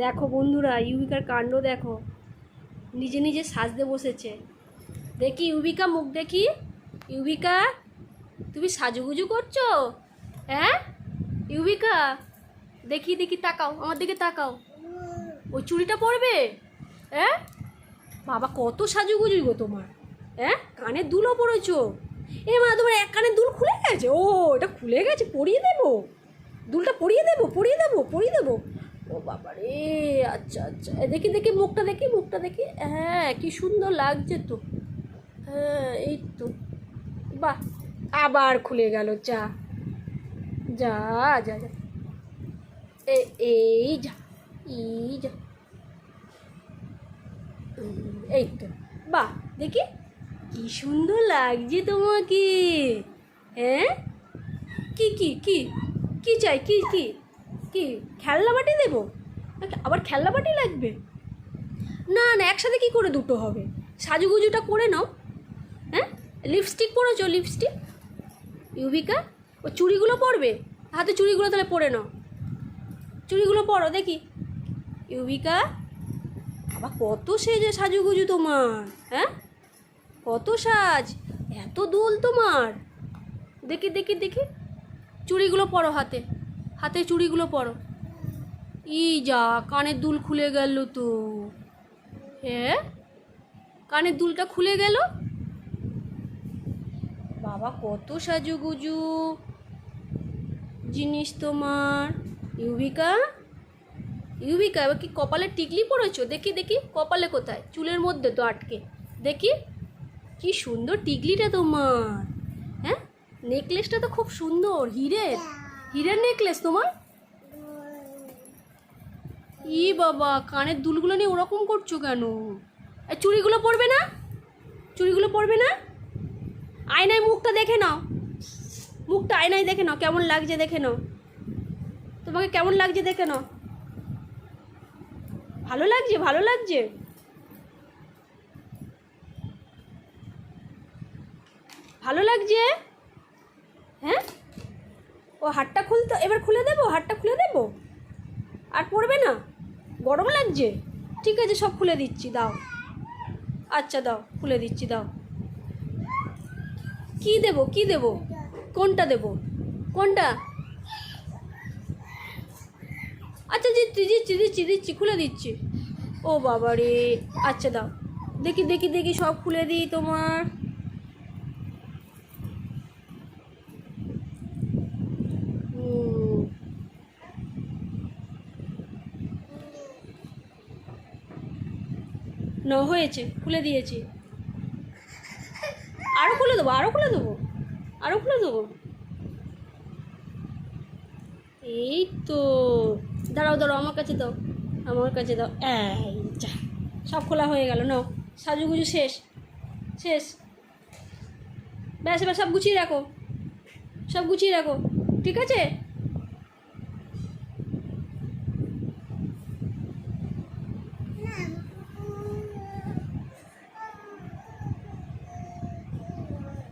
দেখো বন্ধুরা, ইউবিকার কাণ্ড দেখো। নিজে নিজে সাজতে বসেছে। দেখি ইউবিকা মুখ দেখি। ইউবিকা, তুমি সাজুগুজু করছ? হ্যাঁ? ইউবিকা, দেখি দেখি, তাকাও, আমার দিকে তাকাও। ওই চুড়িটা পরবে? হ্যাঁ? বাবা, কত সাজুগুজু গো তোমার। হ্যাঁ? কানের দুলও পড়েছো এ মা, তোমার এক কানের দুল খুলে গেছে? ও, এটা খুলে গেছে, পরিয়ে দেবো। দুলটা পরিয়ে দেবো পরিয়ে দেবো পরিয়ে দেবো। ও বাবা রে আচ্ছা। আচ্ছা দেখি দেখি মুখটা দেখি মুখটা দেখি। হ্যাঁ কি সুন্দর লাগছে তো। হ্যাঁ এই তো। বাহ, আবার খুলে গেল, যা। যা যা যা। এই যা এই যা। এই তো। বাহ, দেখি। কি সুন্দর লাগছে তোমাকে। হ্যাঁ? কি কি কি? কি চাই, কি কি? কি, খেলনা বাটি দেবো? আবার খেলনা বাটি লাগবে? না না, একসাথে কি করে দুটো হবে? সাজুগুজুটা করে নাও। হ্যাঁ? লিপস্টিক পরেছো লিপস্টিক ইউবিকা ও চুড়িগুলো পরবে? হাতে চুড়িগুলো তাহলে পরে নাও। চুড়িগুলো পরো, দেখি। ইউবিকা আবার কত সেজে সাজুগুজু তোমার হ্যাঁ? কত সাজ, এত দোল তোমার। দেখি দেখি দেখি। চুড়িগুলো পরো হাতে। হাতে চুড়িগুলো পরো। ই যা, কানের দুল খুলে গেল তো। হ্যাঁ কানের দুলটা খুলে গেল? বাবা, কত সাজুগুজু। জিনিস তোমার। ইউবিকা ইউবিকা এবার কি কপালে টিকলি পড়েছো দেখি দেখি, কপালে কোথায়? চুলের মধ্যে তো আটকে। দেখি, কি সুন্দর টিকলিটা তোমার। হ্যাঁ? নেকলেসটা তো খুব সুন্দর, হিরের। হিরের নেকলেস তোমার? ই বাবা, কানের দুলগুলো নিয়ে ওরকম করছ কেন? এই চুড়িগুলো পরবে না? চুড়িগুলো পরবে না? আয়নায় মুখটা দেখে নাও। মুখটা আয়নায় দেখে নাও, কেমন লাগছে দেখে নাও। তোমাকে কেমন লাগছে দেখে নাও। ভালো লাগছে ভালো লাগছে। ভালো লাগছে? হ্যাঁ? ও হাটটা খুলতে, এবার খুলে দেবো? হাটটা খুলে দেবো? আর পড়বে না? গরম লাগছে? ঠিক আছে, সব খুলে দিচ্ছি, দাও। আচ্ছা দাও, খুলে দিচ্ছি, দাও। কি দেব কি দেব? কোনটা দেব? কোনটা? আচ্ছা দিচ্ছি দিচ্ছি দিচ্ছি দিচ্ছি, খুলে দিচ্ছি। ও বাবা রে আচ্ছা দাও। দেখি দেখি দেখি, সব খুলে দিই তোমার। ন, হয়েছে, খুলে দিয়েছি। আরও খুলে দেবো আরও খুলে দেবো আরও খুলে দেবো। এই তো, দাঁড়াও দাঁড়াও, আমার কাছে দাও, আমার কাছে দাও। এই যা, সব খোলা হয়ে গেল, নাও, সাজুগুজু শেষ শেষ। ব্যাস, এবার সব গুছিয়ে রাখো, সব গুছিয়ে রাখো, ঠিক আছে?